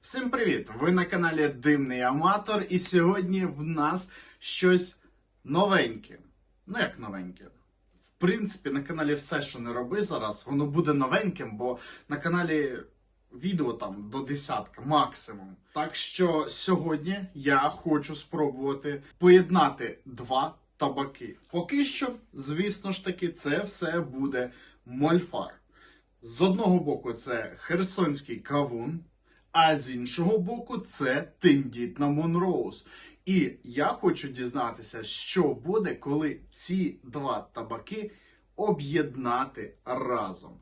Всім привіт! Ви на каналі Димний Аматор, і сьогодні в нас щось новеньке. Ну як новеньке? В принципі, на каналі все, що не роби зараз, воно буде новеньким, бо на каналі відео там до десятка максимум. Так що сьогодні я хочу спробувати поєднати два табаки. Поки що, звісно ж таки, це все буде мольфар. З одного боку, це херсонський кавун, а з іншого боку, це тендітна Монроуз. І я хочу дізнатися, що буде, коли ці два табаки об'єднати разом.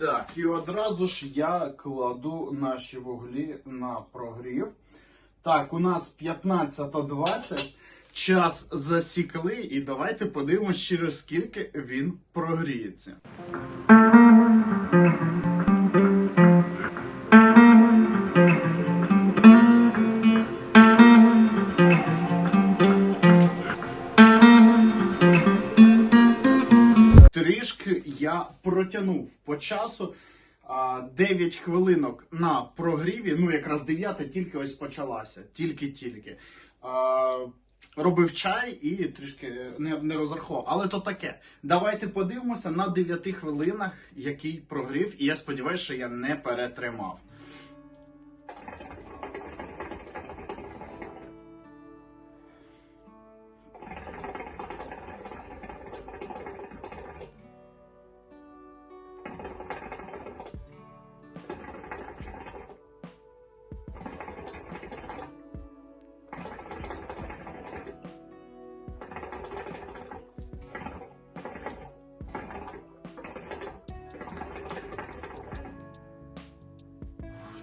Так, і одразу ж я кладу наші вуглі на прогрів. Так, у нас 15.20. Час засікли, і давайте подивимось, через скільки він прогріється. Трішки я протягнув по часу. А, 9 хвилинок на прогріві. Ну, якраз 9 тільки ось почалася. Тільки-тільки. Робив чай і трішки не, не розрахував. Але то таке. Давайте подивимося на 9 хвилинах, який прогрів. І я сподіваюся, що я не перетримав.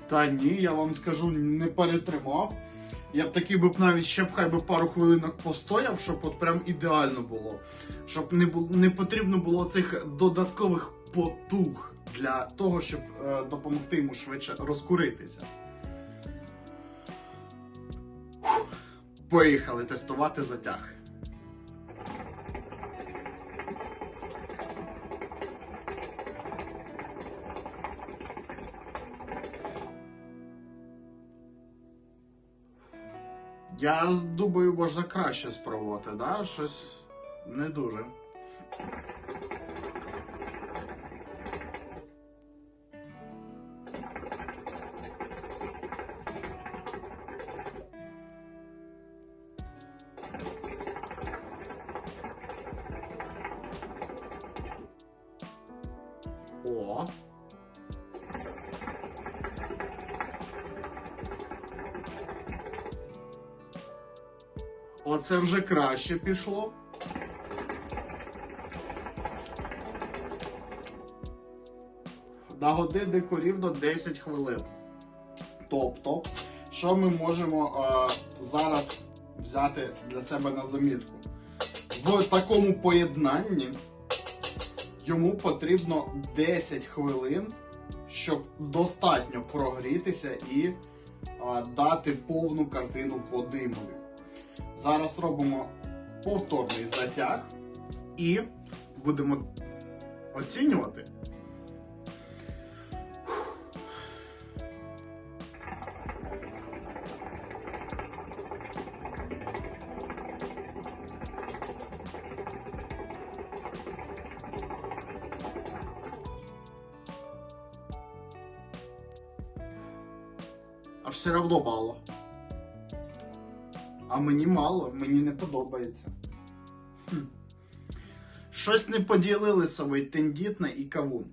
Та ні, я вам скажу, не перетримав. Я б такий би навіть ще б хай би пару хвилинок постояв, щоб от прям ідеально було. Щоб не, не потрібно було цих додаткових потуг для того, щоб е, допомогти йому швидше розкуритися. Поїхали тестувати затяг. Я думаю, можна краще спробувати, да? Щось не дуже. Оце вже краще пішло. На годиннику рівно 10 хвилин. Тобто, що ми можемо е, зараз взяти для себе на замітку? В такому поєднанні йому потрібно 10 хвилин, щоб достатньо прогрітися і е, дати повну картину по димові. Зараз робимо повторний затяг і будемо оцінювати. А все одно мало. А мені мало, мені не подобається. Хм. Щось не поділили собою тендітне і кавун.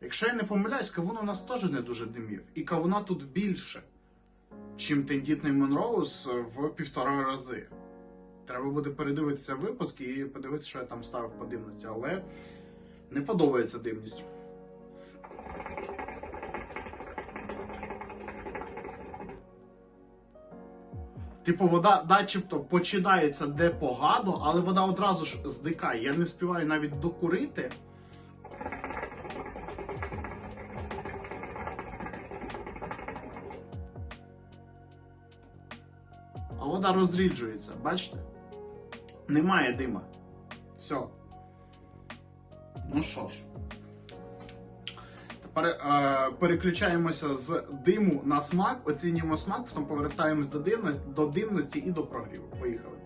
Якщо я не помиляюсь, кавун у нас теж не дуже димів. І кавуна тут більше, чим тендітний Монроуз в півтора рази. Треба буде передивитися випуск і подивитися, що я там ставив по димності, але не подобається димність. Типу, вода начебто починається де погано, але вода одразу ж зникає. Я не співаю навіть докурити. а вода розріджується. Бачите? Немає дима. Все. Ну що ж. Е, переключаємося з диму на смак, оцінюємо смак, потім повертаємось до димності, до димності і до прогріву. Поїхали.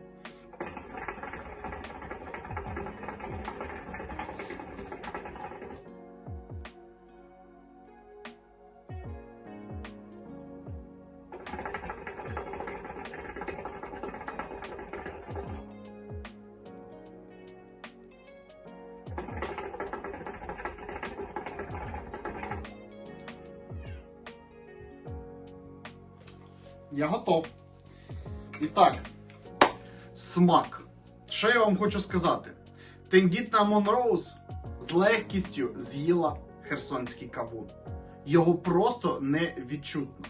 Я готов. І так, смак. Що я вам хочу сказати? Тендітна Монроуз з легкістю з'їла херсонський кавун. Його просто не відчутно.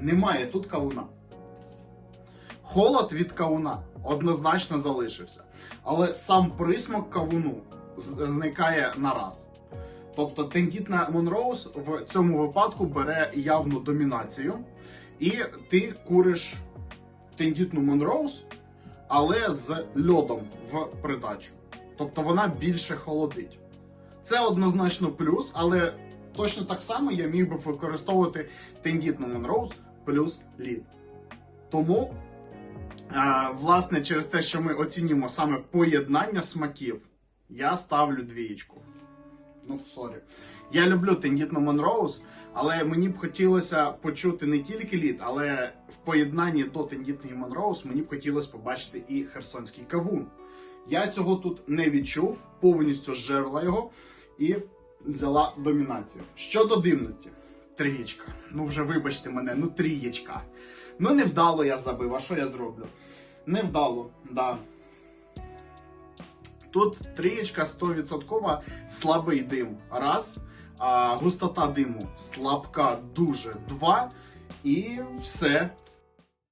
Немає тут кавуна. Холод від кавуна однозначно залишився. Але сам присмак кавуну зникає нараз. Тобто тендітна Монроуз в цьому випадку бере явну домінацію. І ти куриш тендітну Монроуз, але з льодом в придачу. Тобто вона більше холодить. Це однозначно плюс, але точно так само я міг би використовувати тендітну Монроуз плюс лід. Тому, власне, через те, що ми оцінюємо саме поєднання смаків, я ставлю двієчку. Ну, сорі. Я люблю тендітну Монроуз, але мені б хотілося почути не тільки лід, але в поєднанні до тендітної Монроуз мені б хотілося побачити і херсонський кавун. Я цього тут не відчув, повністю зжерла його і взяла домінацію. Щодо димності, трієчка. Ну вже вибачте мене, ну трієчка. Ну невдало я забив, а що я зроблю? Невдало, да. Тут трієчка 100% слабий дим. Раз. А, густота диму слабка дуже. Два. І все.